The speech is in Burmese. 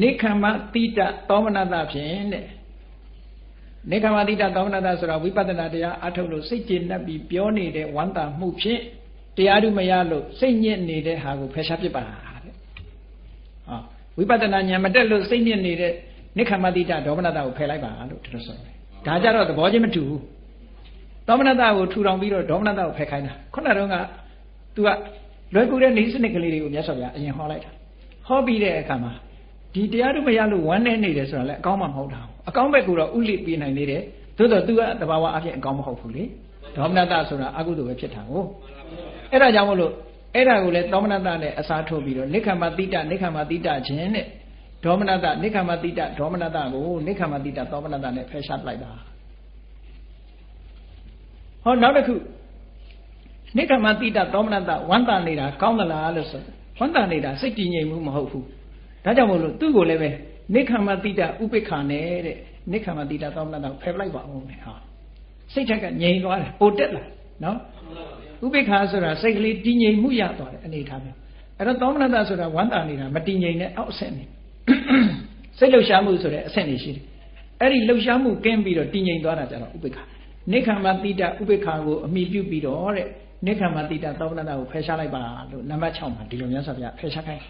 နိခမ္မတိတသောမနတဖြင့်တဲ့နိခမ္မတိတသောမနတဆိုတာဝိပဿနာတရားအထုတ်လို့စိတ်ကျေနပ်ပြီးပြောနေတဲ့ဝမ်းသာမှုဖြင့်တရားဓုမရလို့စိတ်ညစ်နေတဲ့ဟာကိုဖယ်ရှားပစ်ပါတဲ့ဟောဝိပဿနာဉာဏ်မတက်လို့စိတ်ညစ်နေတဲ့နိခမ္မတိတဒေါမနတကိုဖယ်လိုက်ပါလို့ဒီလိုဆိုတယ်ဒါကြတော့သဘောချင်းမတူဘူးဒေါမနတကိုထူထောင်ပြီးတော့ဒေါမနတကိုဖယ်ခိုင်းတာခုနတုန်းက तू ကလွယ်ကူတဲ့နေစနစ်ကလေးတွေကိုမြတ်စွာဘုရားအရင်ဟောလိုက်တာဟောပြီးတဲ့အခါမှာ ဒီတရားတို့မရလို့ဝမ်းနေနေတယ်ဆိုတာလည်းအကောင်းမှမဟုတ်တာအကောင်းဘက်ကတော့ဥလိပေးနိုင်နေတယ်သို့တော့ तू ကတဘာဝအဖြစ်အကောင်းမဟုတ်ဘူးလေဒေါမနတဆိုတာအကုသိုလ်ပဲဖြစ်တာကိုအဲ့ဒါကြောင့်မလို့အဲ့ဒါကိုလည်းသောမနတနဲ့အစားထိုးပြီးတော့နိခမတိတနိခမတိတခြင်းနဲ့ဒေါမနတနိခမတိတဒေါမနတကိုနိခမတိတသောမနတနဲ့ဖယ်ရှားလိုက်တာဟောနောက်တစ်ခုနိခမတိတသောမနတဝန္တာနေတာကောင်းသလားလို့ဆိုဝန္တာနေတာစိတ်တည်ငြိမ်မှုမဟုတ်ဘူး ဒါကြောင့်မို့လို့သူ့ကိုလည်းပဲနိခမတိတဥပိ္ပခာနဲ့တဲ့နိခမတိတသောမနတဖယ်လိုက်ပါဦးမယ်ဟာစိတ်ထက်ကငြိမ်သွားတယ်ပိုတက်လာနော်ဥပိ္ပခာဆိုတာစိတ်ကလေးတည်ငြိမ်မှုရသွားတယ်အနေထားမျိုးအဲ့တော့သောမနတဆိုတာဝန္တာနေတာမတည်ငြိမ်တဲ့အောက်အဆင့်နေစိတ်လှုပ်ရှားမှုဆိုတဲ့အဆင့်နေရှိတယ်အဲ့ဒီလှုပ်ရှားမှုကင်းပြီးတော့တည်ငြိမ်သွားတာကြတော့ဥပိ္ပခာနိခမတိတဥပိ္ပခာကိုအမိပြုပြီးတော့တဲ့နိခမတိတသောမနတကိုဖယ်ရှားလိုက်ပါလို့နံပါတ်6မှာဒီလိုမြတ်စွာဘုရားဖယ်ရှားခိုင်း